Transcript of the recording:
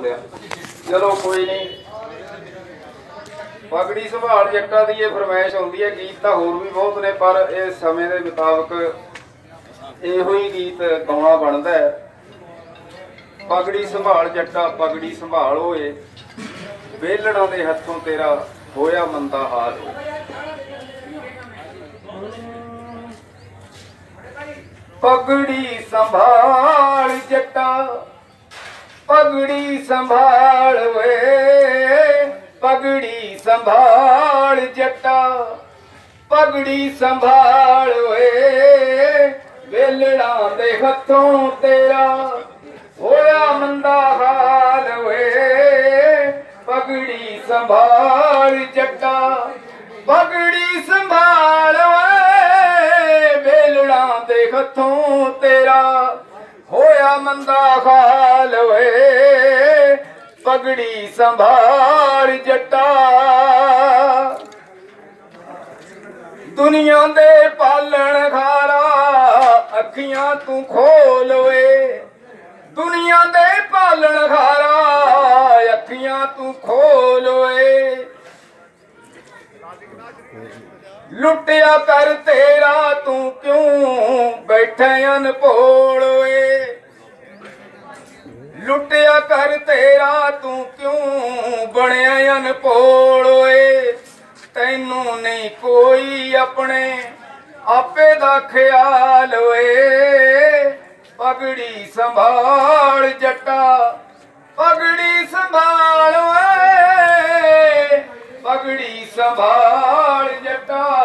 ਬੋਲਿਆ। ਚਲੋ ਕੋਈ ਨਹੀਂ ਪਗੜੀ ਸੰਭਾਲ ਜੱਟਾਂ ਦੀ ਇਹ ਫਰਮਾਇਸ਼ ਆਉਂਦੀ ਹੈ, ਗੀਤ ਤਾਂ ਹੋਰ ਵੀ ਬਹੁਤ ਨੇ, ਪਰ ਇਹ ਸਮੇਂ ਦੇ ਮੁਤਾਬਕ ਇਹੋ ਹੀ ਗੀਤ ਗਾਉਣਾ ਬਣਦਾ ਹੈ। ਪਗੜੀ ਸੰਭਾਲ ਜੱਟਾ, ਪਗੜੀ ਸੰਭਾਲ ਓਏ। ਵੇਲਣਾ ਦੇ ਹੱਥੋਂ ਤੇਰਾ ਹੋਇਆ ਮੰਦਾ ਹਾਲ ਪਗੜੀ ਸੰਭਾਲ ਜੱਟਾ ਪਗੜੀ ਸੰਭਾਲ ਵੇ ਪਗੜੀ ਸੰਭਾਲ ਜੱਟਾ। ਪਗੜੀ ਸੰਭਾਲ ਵੇ ਵੇਲੜਾਂ ਦੇ ਹੱਥੋਂ ਤੇਰਾ। ਹੋਇਆ ਮੰਦਾ ਹਾਲ ਵੇ ਪਗੜੀ ਸੰਭਾਲ ਜੱਟਾ। ਪਗੜੀ ਸੰਭਾਲ ਵੇ ਵੇਲੜਾਂ ਦੇ ਹੱਥੋਂ ਹੋਇਆ ਮੰਦਾ ਹਾਲ ਵੇ ਪਗੜੀ ਸੰਭਾਲ ਜੱਟਾ। ਦੁਨੀਆ ਦੇ ਪਾਲਣ ਖਾਰਾ ਅੱਖੀਆਂ ਤੂੰ ਖੋਲ ਓਏ। ਦੁਨੀਆ ਦੇ ਪਾਲਣ ਖਾਰਾ ਅੱਖੀਆਂ ਤੂੰ ਖੋਲ ਓਏ। ਲੁੱਟਿਆ ਕਰ ਤੇਰਾ ਤੂੰ ਕਿਉਂ ਬੈਠੇ ਅਨਪੋਲ ਏ ਲੁੱਟਿਆ ਕਰ ਤੇਰਾ, ਤੂੰ ਕਿਉਂ ਬਣਿਆ ਅਨਪੋਲ ਓਏ? ਤੈਨੂੰ ਨਹੀਂ ਕੋਈ ਆਪਣੇ ਆਪੇ ਦਾ ਖਿਆਲ ਓਏ। ਪਗੜੀ ਸੰਭਾਲ ਜੱਟਾ, ਪਗੜੀ ਸੰਭਾਲ ਓਏ। ਪਗੜੀ ਸੰਭਾਲ ਜੱਟਾ।